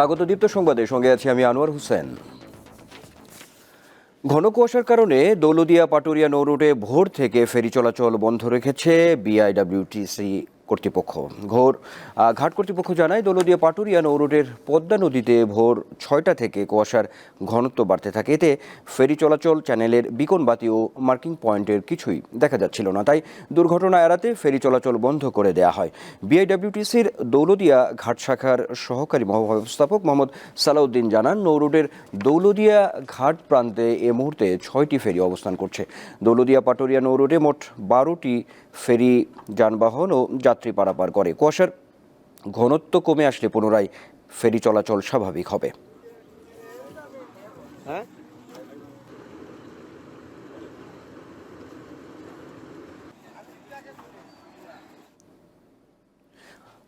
স্বাগত দীপ্ত সংবাদে। সঙ্গে আছি আমি আনোয়ার হোসেন। ঘন কুয়াশার কারণে দৌলদিয়া পাটুরিয়া নৌরুটে ভোর থেকে ফেরি চলাচল বন্ধ রেখেছে বিআইডব্লিউটিসি। কর্তৃপক্ষ। ঘোর ঘাট কর্তৃপক্ষ জানায়, দৌলদিয়া পাটুরিয়া নৌরুটের পদ্মা নদীতে ভোর ছয়টা থেকে কুয়াশার ঘনত্ব বাড়তে থাকে। এতে ফেরি চলাচল, চ্যানেলের বিকন বাতি ও মার্কিং পয়েন্টের কিছুই দেখা যাচ্ছিল না। তাই দুর্ঘটনা এড়াতে ফেরি চলাচল বন্ধ করে দেয়া হয়। বিআইডব্লিউটিসির দৌলদিয়া ঘাট শাখার সহকারী মহাব্যবস্থাপক মোহাম্মদ সালাউদ্দিন জানান নৌরুটের দৌলদিয়া ঘাট প্রান্তে এ মুহূর্তে ছয়টি ফেরি অবস্থান করছে। দৌলদিয়া পাটুরিয়া নৌরুটে মোট বারোটি ফেরি যানবাহন ও যাত্রী পারাপার করে। কুয়াশার ঘনত্ব কমে আসলে পুনরায় ফেরি চলাচল স্বাভাবিক হবে।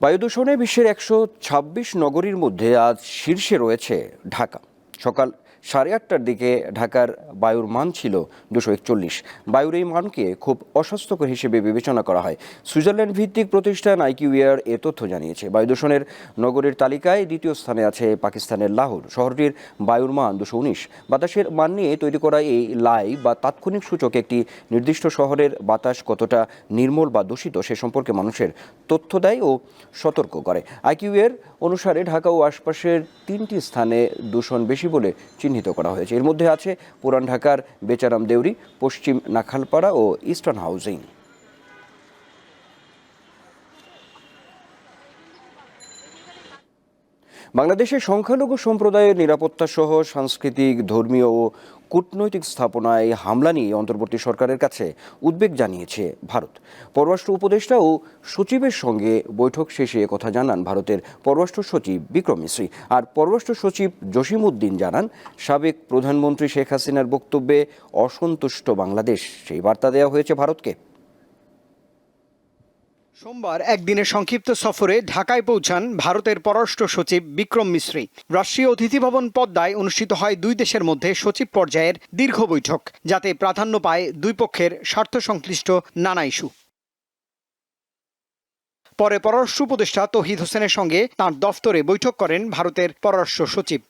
বায়ু দূষণে বিশ্বের একশো ছাব্বিশ নগরীর মধ্যে আজ শীর্ষে রয়েছে ঢাকা। সকাল সাড়ে আটটার দিকে ঢাকার বায়ুর মান ছিল দুশো একচল্লিশ। বায়ুর এই মানকে খুব অস্বাস্থ্যকর হিসেবে বিবেচনা করা হয়। সুইজারল্যান্ড ভিত্তিক প্রতিষ্ঠান আইকিউএয়ার এ তথ্য জানিয়েছে, বায়ু দূষণের নগরের তালিকায় দ্বিতীয় স্থানে আছে পাকিস্তানের লাহোর। শহরটির বায়ুর মান দুশো উনিশ। বাতাসের মান নিয়ে তৈরি করা এই লাই বা তাৎক্ষণিক সূচক একটি নির্দিষ্ট শহরের বাতাস কতটা নির্মল বা দূষিত সে সম্পর্কে মানুষের তথ্য দেয় ও সতর্ক করে। আইকিউ এর অনুসারে ঢাকা ও আশপাশের তিনটি স্থানে দূষণ বেশি বলে চিহ্নিত করা হয়েছে। এর মধ্যে আছে পুরান ঢাকার বেচারাম দেউরি পশ্চিম নাখালপাড়া ও ইস্টার্ন হাউজিং। বাংলাদেশের সংখ্যালঘু সম্প্রদায়ের নিরাপত্তা সহ সাংস্কৃতিক, ধর্মীয় ও কূটনৈতিক স্থাপনায় হামলা নিয়ে অন্তর্বর্তী সরকারের কাছে উদ্বেগ জানিয়েছে ভারত। পররাষ্ট্র উপদেষ্টা ও সচিবের সঙ্গে বৈঠক শেষে কথা জানান ভারতের পররাষ্ট্র সচিব বিক্রম মিশ্রী। আর পররাষ্ট্র সচিব জসিমউদ্দিন জানান, সাবেক প্রধানমন্ত্রী শেখ হাসিনার বক্তব্যে অসন্তুষ্ট বাংলাদেশ। সেই বার্তা দেওয়া হয়েছে ভারতকে। সোমবার একদিনের সংক্ষিপ্ত সফরে ঢাকায় পৌঁছান ভারতের পররাষ্ট্র সচিব বিক্রম মিশ্রী। রাষ্ট্রীয় অতিথি ভবন পদ্মায় অনুষ্ঠিত হয় দুই দেশের মধ্যে সচিব পর্যায়ের দীর্ঘ বৈঠক, যাতে প্রাধান্য পায় দুই পক্ষের স্বার্থ সংশ্লিষ্ট নানা ইস্যু। পরে পররাষ্ট্র উপদেষ্টা তহিদ হোসেনের সঙ্গে তাঁর দফতরে বৈঠক করেন ভারতের পররাষ্ট্র সচিব।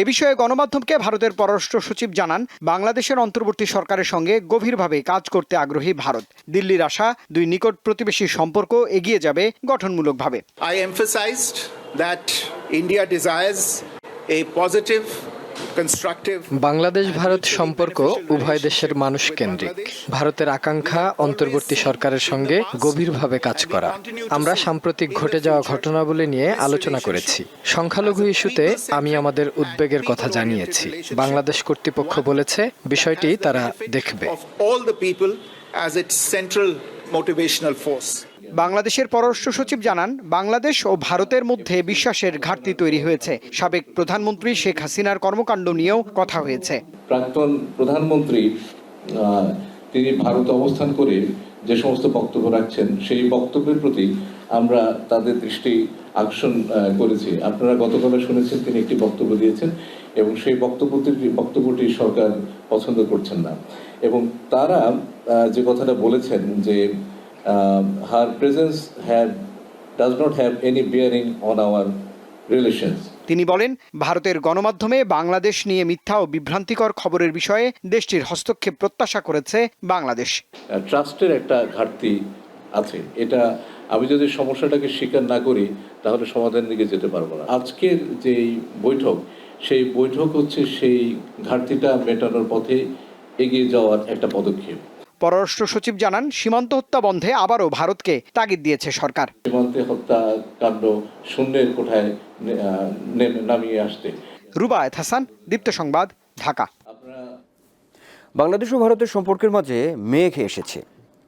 এ বিষয়ে গণমাধ্যমকে ভারতের পররাষ্ট্র সচিব জানান, বাংলাদেশের অন্তর্বর্তী সরকারের সঙ্গে গভীরভাবে কাজ করতে আগ্রহী ভারত দিল্লির আশা, দুই নিকট প্রতিবেশী সম্পর্ক এগিয়ে যাবে গঠনমূলকভাবে I emphasized that India desires a constructive. Bangladesh Bharat সম্পর্ক উভয় দেশের মানুষ কেন্দ্রিক। ভারতের আকাঙ্ক্ষা অন্তর্বর্তী সরকারের সঙ্গে গভীরভাবে কাজ করা। আমরা সাম্প্রতিক ঘটে যাওয়া ঘটনাবলী নিয়ে আলোচনা করেছি। সংখ্যালঘু ইস্যুতে আমি আমাদের উদ্বেগের কথা জানিয়েছি। বাংলাদেশ কর্তৃপক্ষ বলেছে বিষয়টি তারা দেখবে। as its central motivational force. বাংলাদেশের পররাষ্ট্র সচিব জানান, বাংলাদেশ ও ভারতের মধ্যে বিশ্বাসের ঘাটতি তৈরি হয়েছে। সাবেক প্রধানমন্ত্রী শেখ হাসিনার কর্মকাণ্ড নিয়েও কথা হয়েছে। প্রাক্তন প্রধানমন্ত্রী তিনি ভারত অবস্থান করে যে সমস্ত বক্তব্য রাখছেন, সেই বক্তব্যের প্রতি আমরা তাদের দৃষ্টি আকর্ষণ করেছি। আপনারা গতকালে শুনেছেন, তিনি একটি বক্তব্য দিয়েছেন এবং সেই বক্তব্যটি বক্তব্যটি সরকার পছন্দ করছেন না। এবং তারা যে কথাটা বলেছেন যে her presence have does not have any bearing on our relations তিনি বলেন ভারতের গণমাধ্যমে বাংলাদেশ নিয়ে মিথ্যা ও বিভ্রান্তিকর খবরের বিষয়ে দেশটির হস্তক্ষেপ প্রত্যাশা করেছে বাংলাদেশ। ট্রাস্টের একটা ঘাটতি আছে। এটা আমি যদি সমস্যাটাকে স্বীকার না করি তাহলে সমাধানের দিকে যেতে পারব না। আজকের যে বৈঠক সেই বৈঠক হচ্ছে সেই ঘাটতিটা মেটানোর পথে এগিয়ে যাওয়ার একটা পদক্ষেপ। পররাষ্ট্র সচিব জানান সীমান্ত হত্যা বন্ধে আবারও ভারতকে তাগিদ দিয়েছে সরকার। সীমান্তে হত্যাকাণ্ড শূন্যের কোঠায় নামিয়ে আসতে। রুবায়েত হাসান দীপ্ত সংবাদ ঢাকা। বাংলাদেশ ও ভারতের সম্পর্কের মাঝে মেঘ এসেছে।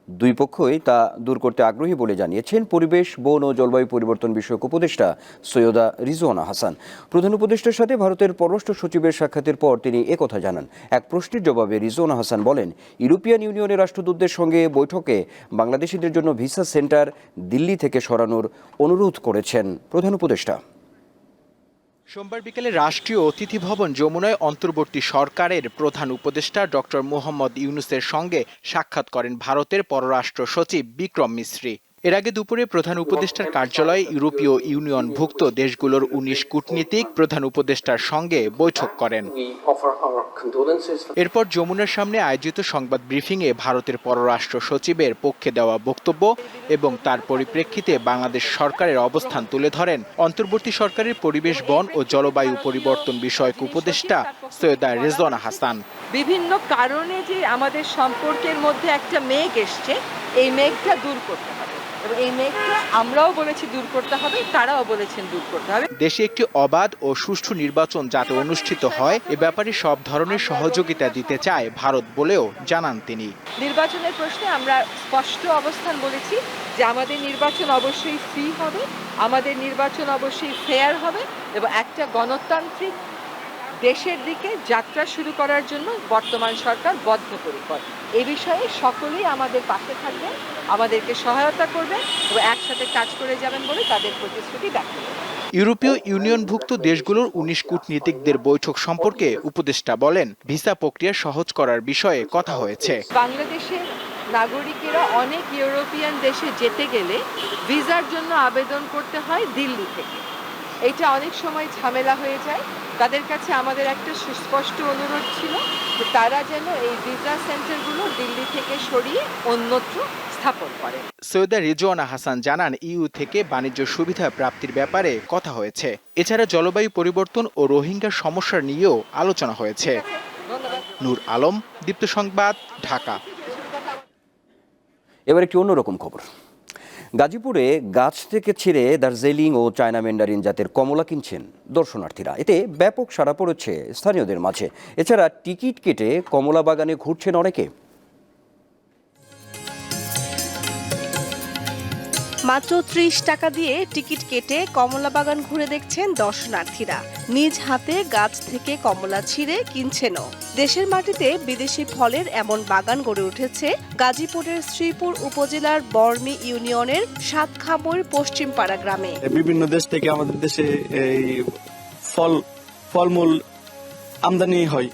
দুই পক্ষই তা দূর করতে আগ্রহী বলে জানিয়েছেন পরিবেশ, বন ও জলবায়ু পরিবর্তন বিষয়ক উপদেষ্টা সৈয়দা রিজওয়ানা হাসান। প্রধান উপদেষ্টার সাথে ভারতের পররাষ্ট্র সচিবের সাক্ষাতের পর তিনি একথা জানান। এক প্রশ্নের জবাবে রিজওয়ানা হাসান বলেন, ইউরোপিয়ান ইউনিয়নের রাষ্ট্রদূতদের সঙ্গে বৈঠকে বাংলাদেশিদের জন্য ভিসা সেন্টার দিল্লি থেকে সরানোর অনুরোধ করেছেন প্রধান উপদেষ্টা। সোমবার বিকেলে রাষ্ট্রীয় অতিথি ভবন যমুনায় অন্তর্বর্তী সরকারের প্রধান উপদেষ্টা ডক্টর মোহাম্মদ ইউনুসের সঙ্গে সাক্ষাৎ করেন ভারতের পররাষ্ট্র সচিব বিক্রম মিশ্রি এর আগে দুপুরে প্রধান উপদেষ্টার কার্যালয়ে ইউরোপীয় ইউনিয়নভুক্ত দেশগুলোর উনিশ কূটনীতিক প্রধান উপদেষ্টার সঙ্গে বৈঠক করেন. এরপর যমুনার সামনে আয়োজিত সংবাদ ব্রিফিংয়ে ভারতের পররাষ্ট্র সচিবের পক্ষে দেওয়া বক্তব্য এবং তার পরিপ্রেক্ষিতে বাংলাদেশ সরকারের অবস্থান তুলে ধরেন। অন্তর্বর্তী সরকারের পরিবেশ বন ও জলবায়ু পরিবর্তন বিষয়ক উপদেষ্টা সৈয়দা রেজওয়ানা হাসান। বিভিন্ন কারণে যে আমাদের সম্পর্কের মধ্যে একটা মেঘ এসছে এই মেঘটা দূর করতে। এবং এই মেঘটা আমরাও বলেছি দূর করতে হবে তারাও বলেছেন দূর করতে হবে। দেশে একটি অবাধ ও সুষ্ঠু নির্বাচন যাতে অনুষ্ঠিত হয় এ ব্যাপারে সব ধরনের সহযোগিতা দিতে চায় ভারত বলেও জানান তিনি। নির্বাচনের প্রশ্নে আমরা স্পষ্ট অবস্থান বলেছি যে আমাদের নির্বাচন অবশ্যই ফ্রি হবে আমাদের নির্বাচন অবশ্যই ফেয়ার হবে এবং একটা গণতান্ত্রিক দেশের দিকে যাত্রা শুরু করার জন্য বর্তমান সরকার বদ্ধপরিকর। এ বিষয়ে সকলেই আমাদের পাশে থাকবেন আমাদেরকে সহায়তা করবেন এবং একসাথে কাজ করে যাবেন বলে তাদের প্রতিশ্রুতি ব্যক্ত ইউরোপীয় ইউনিয়নভুক্ত দেশগুলোর উনিশ কূটনীতিকদের বৈঠক সম্পর্কে উপদেষ্টা বলেন ভিসা প্রক্রিয়া সহজ করার বিষয়ে কথা হয়েছে। বাংলাদেশের নাগরিকেরা অনেক ইউরোপিয়ান দেশে যেতে গেলে ভিসার জন্য আবেদন করতে হয় দিল্লি থেকে। এটা অনেক সময় ঝামেলা হয়ে যায়। তাদের কাছে আমাদের একটা সুস্পষ্ট অনুরোধ ছিল যে তারা যেন এই ভিসা সেন্টারগুলো দিল্লি থেকে সরিয়ে অন্যত্র স্থাপন করে। সৈয়দা রিজওয়ানা হাসান জানান ইউ থেকে বাণিজ্য সুবিধা প্রাপ্তির ব্যাপারে কথা হয়েছে। এছাড়া জলবায়ু পরিবর্তন ও রোহিঙ্গা সমস্যা নিয়েও আলোচনা হয়েছে। নূর আলম দীপ্ত সংবাদ ঢাকা। এবার একটি অন্যরকম খবর। গাজীপুরে গাছ থেকে ছিঁড়ে দার্জিলিং ও চায়না ম্যান্ডারিন জাতের কমলা কিনছেন দর্শনার্থীরা। এতে ব্যাপক সাড়া পড়েছে স্থানীয়দের মাঝে। এছাড়া টিকিট কেটে কমলা বাগানে ঘুরছেন অনেকে। মাত্র ত্রিশ টাকা দিয়ে টিকিট কেটে কমলা বাগান ঘুরে দেখছেন দর্শনার্থীরা। নিজ হাতে গাছ থেকে কমলা ছিঁড়ে কিনছেনও। দেশের মাটিতে বিদেশি ফলের এমন বাগান গড়ে উঠেছে গাজীপুরের শ্রীপুর উপজেলার বর্মি ইউনিয়নের সাতখামর পশ্চিমপাড়া গ্রামে। বিভিন্ন দেশ থেকে আমাদের দেশে এই ফল, ফলমূল আমদানি হয়।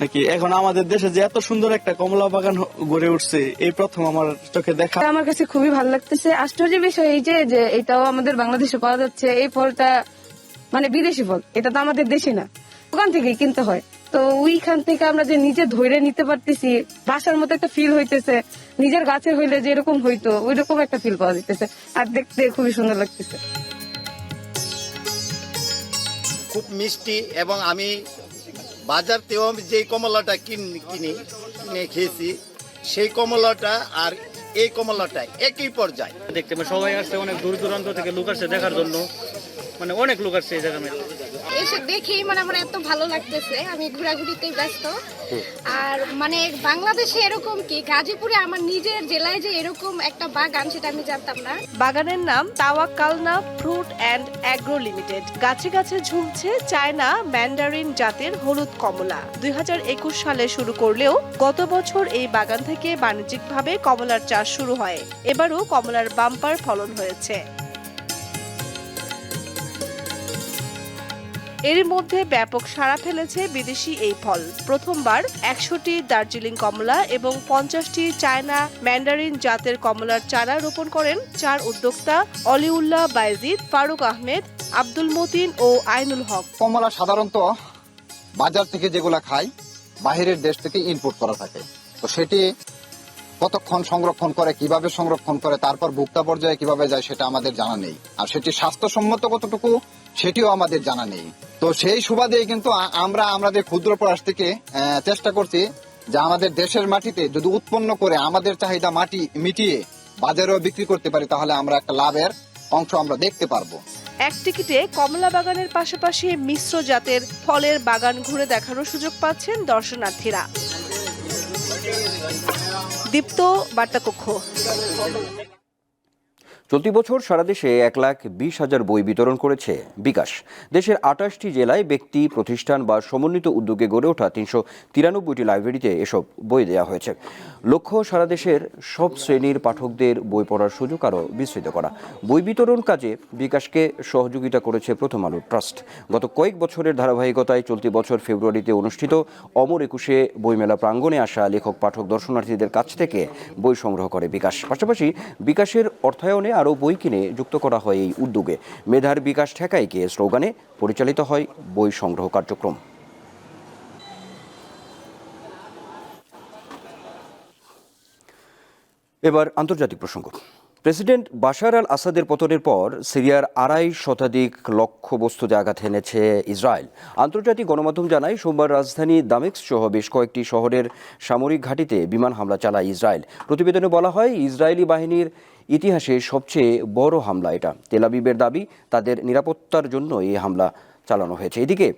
নাকি? এখন আমাদের দেশে যে এত সুন্দর একটা কমলা বাগান গড়ে উঠছে এই প্রথম আমার চোখে দেখা। আমার কাছে খুবই ভালো লাগতেছে। আশ্চর্য বিষয় এই যে যে এটাও আমাদের বাংলাদেশে পাওয়া যাচ্ছে এই ফলটা মানে বিদেশি ফল এটা তো আমাদের দেশে না। ওখান থেকে কিনতে হয়। তো ওইখান থেকে আমরা যে নিজে ধরে নিতে পারতেছি বাসার মতো একটা ফিল হইতেছে নিজের গাছের হইলে যে এরকম হইতো ওই রকম একটা ফিল পাওয়া যেতেছে আর দেখতে খুবই সুন্দর লাগতেছে। খুব মিষ্টি এবং আমি বাজার থেকেও আমি যেই কমলাটা কিন কিনি, কিনে খেয়েছি, সেই কমলাটা আর এই কমলাটা একই পর্যায়ে। দেখতে সবাই আসছে অনেক দূর দূরান্ত থেকে লোক আসছে দেখার জন্য। মানে অনেক লোক আসছে এই জায়গায়। এসে দেখেই মানে আমার এত ভালো লাগতেছে। আমি ঘোরাঘুরিতেই ব্যস্ত। আর মানে বাংলাদেশে এরকম কি? গাজীপুরে আমার নিজের জেলায় যে এরকম একটা বাগান সেটা আমি জানতাম না। বাগানের নাম Tawakkalna fruit and agro limited. গাছে গাছে ঝুলছে চায়না ম্যান্ডারিন জাতের হলুদ কমলা। দুই হাজার একুশ সালে শুরু করলেও গত বছর এই বাগান থেকে বাণিজ্যিকভাবে কমলার চাষ শুরু হয়। এবারও কমলার বাম্পার ফলন হয়েছে। এর মধ্যে ব্যাপক সাড়া ফেলেছে বিদেশি এই ফল। প্রথমবার একশোটি দার্জিলিং কমলা এবং পঞ্চাশটি চায়না ম্যান্ডারিন জাতের কমলার চারা রোপণ করেন চার উদ্যোক্তা অলিউল্লাহ বাইজিদ, ফারুক আহমেদ, আব্দুল মতিন ও আইনুল হক। কমলা সাধারণত বাজার থেকে যেগুলা খাই, বাহিরের দেশ থেকে ইনপুট করা থাকে। তো সেটি কতক্ষণ সংরক্ষণ করে, কীভাবে সংরক্ষণ করে, তারপর ভোক্তা পর্যায়ে কীভাবে যায় সেটা আমাদের জানা নেই। আর সেটি স্বাস্থ্যসম্মত কতটুকু, সেটিও আমাদের জানা নেই। তো সেই সুবাদে কিন্তু আমরা আমাদের ক্ষুদ্র প্রয়াস থেকে চেষ্টা করছি যে আমাদের দেশের মাটিতে যদি উৎপন্ন করে আমাদের চাহিদা মাটি মিটিয়ে বাজারেও বিক্রি করতে পারি, তাহলে আমরা একটা লাভের অংশ আমরা দেখতে পারব। এক টিকিটে কমলা বাগানের পাশাপাশি মিশ্র জাতের ফলের বাগান ঘুরে দেখারও সুযোগ পাচ্ছেন দর্শনার্থীরা। দীপ্ত বার্তাকক্ষ। চলতি বছর সারা দেশে এক লাখ বিশ হাজার বই বিতরণ করেছে বিকাশ। দেশের আটাশটি জেলায় ব্যক্তি, প্রতিষ্ঠান বা সমন্বিত উদ্যোগে গড়ে ওঠা তিনশো তিরানব্বইটি লাইব্রেরিতে এসব বই দেওয়া হয়েছে। লক্ষ্য, সারা দেশের সব শ্রেণির পাঠকদের বই পড়ার সুযোগ আরও বিস্তৃত করা। বই বিতরণ কাজে বিকাশকে সহযোগিতা করেছে প্রথম আলো ট্রাস্ট। গত কয়েক বছরের ধারাবাহিকতায় চলতি বছর ফেব্রুয়ারিতে অনুষ্ঠিত অমর একুশে বইমেলা প্রাঙ্গণে আসা লেখক, পাঠক, দর্শনার্থীদের কাছ থেকে বই সংগ্রহ করে বিকাশ। পাশাপাশি বিকাশের অর্থায়নে আরও বই কিনে যুক্ত করা হয় এই উদ্যোগে। মেধার বিকাশ ঠেকাইকে স্লোগানে পরিচালিত হয় বই সংগ্রহ কার্যক্রম। এবার আন্তর্জাতিক প্রসঙ্গ। প্রেসিডেন্ট বাশার আল আসাদের পতনের পর সিরিয়ার আড়াই শতাধিক লক্ষ্যবস্তুতে আঘাত এনেছে ইসরায়েল। আন্তর্জাতিক গণমাধ্যম জানায়, সোমবার রাজধানী দামেক্স সহ বেশ কয়েকটি শহরের সামরিক ঘাঁটিতে বিমান হামলা চালায় ইসরায়েল। প্রতিবেদনে বলা হয়, ইসরায়েলি বাহিনীর ইতিহাসে সবচেয়ে বড় হামলা এটা। তেলাবিবের দাবি, তাদের নিরাপত্তার জন্য এই হামলা চালানো হয়েছে। এদিকে,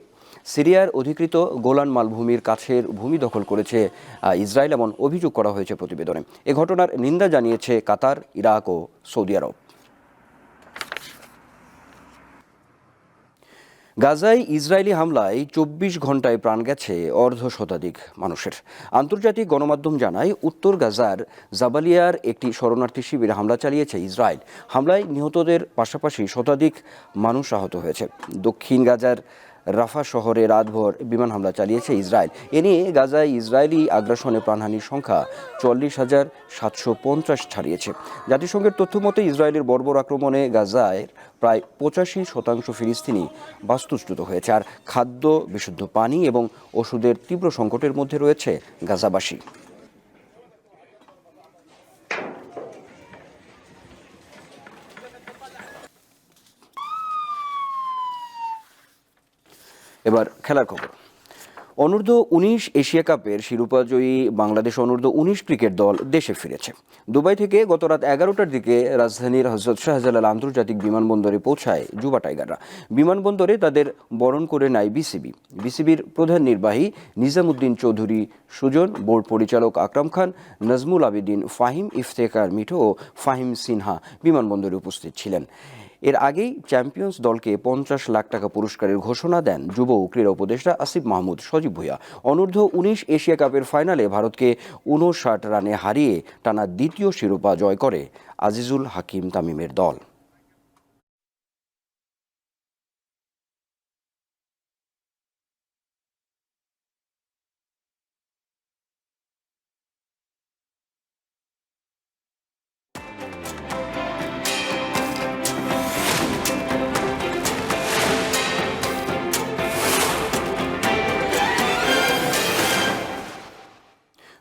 সিরিয়ার অধিকৃত গোলান মালভূমির কাছের ভূমি দখল করেছে ইসরায়েল, এমন অভিযোগ করা হয়েছে প্রতিবেদনে। এ ঘটনার নিন্দা জানিয়েছে কাতার, ইরাক ও সৌদি আরব। গাজায় ইসরায়েলি হামলায় চব্বিশ ঘন্টায় প্রাণ গেছে অর্ধ শতাধিক মানুষের। আন্তর্জাতিক গণমাধ্যম জানায়, উত্তর গাজার জাবালিয়ার একটি শরণার্থী শিবির হামলা চালিয়েছে ইসরায়েল। হামলায় নিহতদের পাশাপাশি শতাধিক মানুষ আহত হয়েছে। দক্ষিণ গাজার রাফা শহরে রাতভর বিমান হামলা চালিয়েছে ইসরায়েল। এ নিয়ে গাজায় ইসরায়েলি আগ্রাসনে প্রাণহানির সংখ্যা চল্লিশ হাজার সাতশো পঞ্চাশ ছাড়িয়েছে। জাতিসংঘের তথ্য মতে, ইসরায়েলের বর্বর আক্রমণে গাজায় প্রায় পঁচাশি শতাংশ ফিলিস্তিনি বাস্তুচ্যুত হয়েছে। আর খাদ্য, বিশুদ্ধ পানি এবং ওষুধের তীব্র সংকটের মধ্যে রয়েছে গাজাবাসী। এবার খেলার খবর। অনূর্ধ্ব উনিশ এশিয়া কাপের শিরোপাজয়ী বাংলাদেশ অনূর্ধ্ব উনিশ ক্রিকেট দল দেশে ফিরেছে। দুবাই থেকে গত রাত এগারোটার দিকে রাজধানীর হজরত শাহজালাল আন্তর্জাতিক বিমানবন্দরে পৌঁছায় যুবা টাইগাররা। বিমানবন্দরে তাদের বরণ করে নেয় বিসিবি। বিসিবির প্রধান নির্বাহী নিজামুদ্দিন চৌধুরী, সুজন, বোর্ড পরিচালক আকরাম খান, নজমুল আবেদিন, ফাহিম ইফতেকার মিঠো ও ফাহিম সিনহা বিমানবন্দরে উপস্থিত ছিলেন। এর আগেই চ্যাম্পিয়ন্স দলকে পঞ্চাশ লাখ টাকা পুরস্কারের ঘোষণা দেন যুব ও ক্রীড়া উপদেষ্টা আসিফ মাহমুদ সজীব ভুইয়া। অনূর্ধ্ব উনিশ এশিয়া কাপের ফাইনালে ভারতকে উনষাট রানে হারিয়ে টানা দ্বিতীয় শিরোপা জয় করে আজিজুল হাকিম তামিমের দল।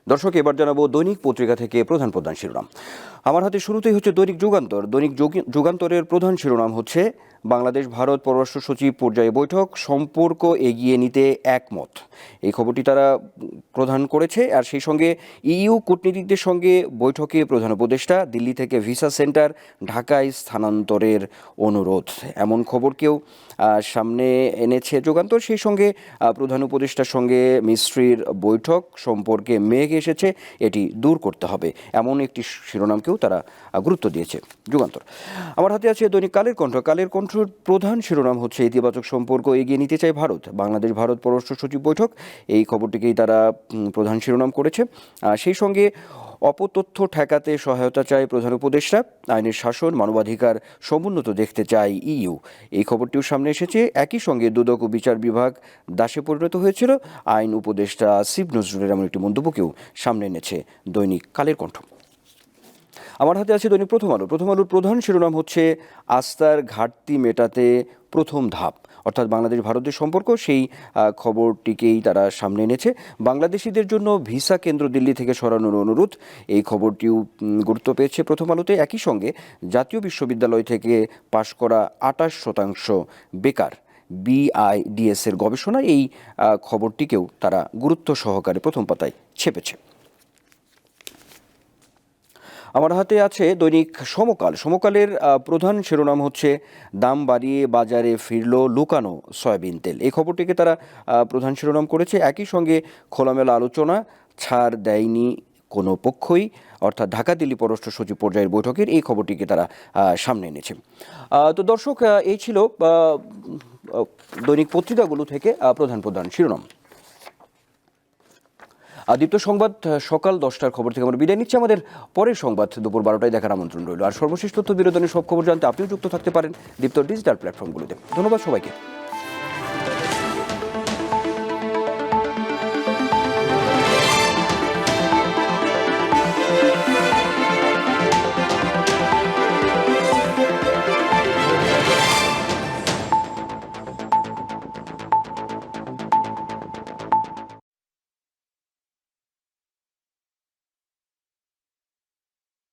দর্শক, এবার জানাব দৈনিক পত্রিকা থেকে প্রধান প্রধান শিরোনাম। আমার হাতে শুরুতেই হচ্ছে দৈনিক যুগান্তর। দৈনিক যোগি- যুগান্তরের প্রধান শিরোনাম হচ্ছে বাংলাদেশ, ভারত পররাষ্ট্র সচিব পর্যায়ে বৈঠক, সম্পর্ক এগিয়ে নিতে একমত। এই খবরটি তারা প্রধান করেছে, আর সেই সঙ্গে ইইউ কূটনীতিকদের সঙ্গে বৈঠকে প্রধান উপদেষ্টা, দিল্লি থেকে ভিসা সেন্টার, ঢাকায় স্থানান্তরের অনুরোধ। এমন খবরকেও সামনে এনেছে যুগান্তর। সেই সঙ্গে প্রধান উপদেষ্টার সঙ্গে মিস্ত্রির বৈঠক, সম্পর্কে মেঘ এসেছে, এটি দূর করতে হবে। এমন একটি শিরোনামকেও তারা গুরুত্ব দিয়েছে। যুগান্তর। আমার হাতে আছে দৈনিক কালের কণ্ঠ। কালের কণ্ঠর প্রধান শিরোনাম হচ্ছে ইতিবাচক সম্পর্ক এগিয়ে নিতে চায় ভারত। বাংলাদেশ, ভারত পররাষ্ট্র সচিব বৈঠক, এই খবরটিকেই তারা প্রধান শিরোনাম করেছে। সেই সঙ্গে অপতথ্য ঠেকাতে সহায়তা চায় প্রধান উপদেষ্টা। আইনের শাসন, মানবাধিকার সমুন্নত দেখতে চায় ইইউ। এই খবরটিও সামনে এসেছে। একই সঙ্গে দুদক ও বিচার বিভাগ দাসে পরিণত হয়েছিল। আইন উপদেষ্টা আসিফ নজরুলের এমন একটি মন্তব্যকেও সামনে এনেছে দৈনিক কালের কণ্ঠ। আমার হাতে আছে দৈনিক প্রথম আলো। প্রথম আলোর প্রধান শিরোনাম হচ্ছে, আস্থার ঘাটতি মেটাতে প্রথম ধাপ। অর্থাৎ বাংলাদেশ ভারতের সম্পর্ক, সেই খবরটিকেই তারা সামনে এনেছে। বাংলাদেশিদের জন্য ভিসা কেন্দ্র দিল্লি থেকে সরানোর অনুরোধ। এই খবরটিও গুরুত্ব পেয়েছে প্রথম আলোতে। একই সঙ্গে জাতীয় বিশ্ববিদ্যালয় থেকে পাশ করা আটাশ শতাংশ বেকার বিআইডিএস এর গবেষণায় এই খবরটিকেও তারা গুরুত্ব সহকারে প্রথম পাতায় ছেপেছে। আমার হাতে আছে দৈনিক সমকাল। সমকালের প্রধান শিরোনাম হচ্ছে দাম বাড়িয়ে বাজারে ফিরল লুকানো সয়াবিন তেল। এই খবরটিকে তারা প্রধান শিরোনাম করেছে। একই সঙ্গে খোলামেলা আলোচনা ছাড় দেয়নি কোনো পক্ষই, অর্থাৎ ঢাকা দিল্লি পররাষ্ট্র সচিব পর্যায়ের বৈঠকের এই খবরটিকে তারা সামনে এনেছে। তো দর্শক এই ছিল দৈনিক পত্রিকাগুলো থেকে প্রধান প্রধান শিরোনাম। দ্বিতীয় সংবাদ সকাল দশটার খবর থেকে আমরা বিদায় নিচ্ছি। আমাদের পরের সংবাদ দুপুর বারোটায় দেখার আমন্ত্রণ রইল। আর সর্বশেষ তথ্য, বিনোদনের সব খবর জানতে আপনিও যুক্ত থাকতে পারেন দীপ্ত ডিজিটাল প্ল্যাটফর্মগুলোতে। ধন্যবাদ সবাইকে।